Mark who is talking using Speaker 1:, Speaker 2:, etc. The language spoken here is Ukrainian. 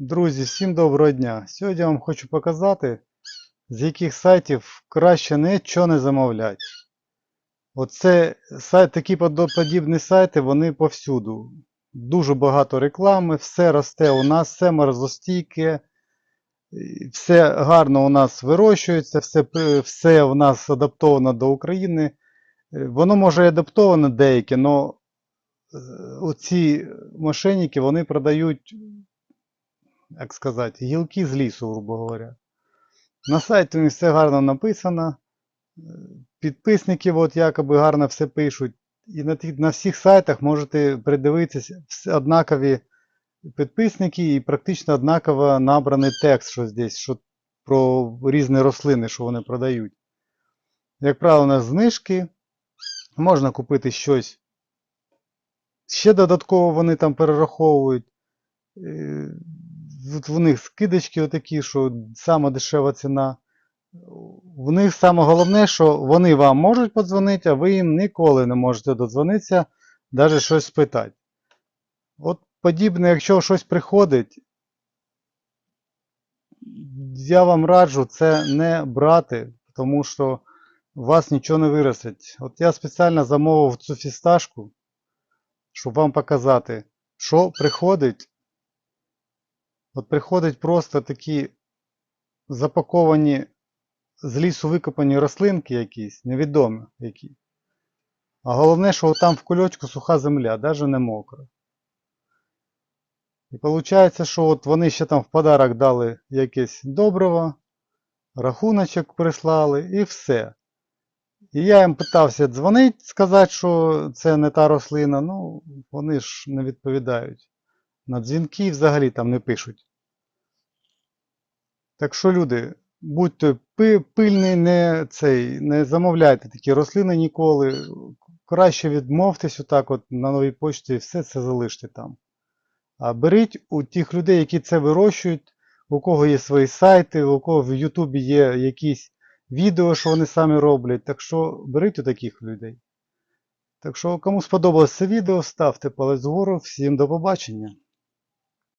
Speaker 1: Друзі, всім доброго дня! Сьогодні я вам хочу показати, з яких сайтів краще нічого не замовляти. Оце сайт, такі подібні сайти, вони повсюду. Дуже багато реклами, все росте у нас, все морозостійке, все гарно у нас вирощується, все, все у нас адаптовано до України. Е, Воно може адаптоване деяке, але оці мошенники, вони продають як сказати, гілки з лісу, грубо говоря. На сайті у них все гарно написано. е, Підписники от якоби гарно все пишуть. І на, тих, на всіх сайтах можете придивитися однакові підписники і практично однаково набраний текст, що здесь, що про різні рослини, що вони продають. Як правило, на знижки. Можна купити щось. Ще додатково вони там перераховують. От в них скидочки отакі, що сама дешева ціна. В них саме головне, що вони вам можуть подзвонити, а ви їм ніколи не можете додзвонитися, навіть щось спитати. От подібне, якщо щось приходить, я вам раджу це не брати, тому що у вас нічого не виростить. От я спеціально замовив цю фісташку, щоб вам показати, що приходить. От приходять просто такі запаковані з лісу викопані рослинки якісь, невідомі які. А головне, що там в кульочку суха земля, навіть не мокра. І виходить, що от вони ще там в подарок дали якесь добриво, рахуночок прислали і все. І я їм питався дзвонити, сказати, що це не та рослина, ну вони ж не відповідають. На дзвінки взагалі там не пишуть. Так що, люди, будьте пи- пильні, не, цей, не замовляйте такі рослини ніколи. Краще відмовтесь отак от на новій почті і все це залиште там. А беріть у тих людей, які це вирощують, у кого є свої сайти, у кого в Ютубі є якісь відео, що вони самі роблять. Так що беріть у таких людей. Так що, кому сподобалось це відео, ставте палець вгору. Всім до побачення.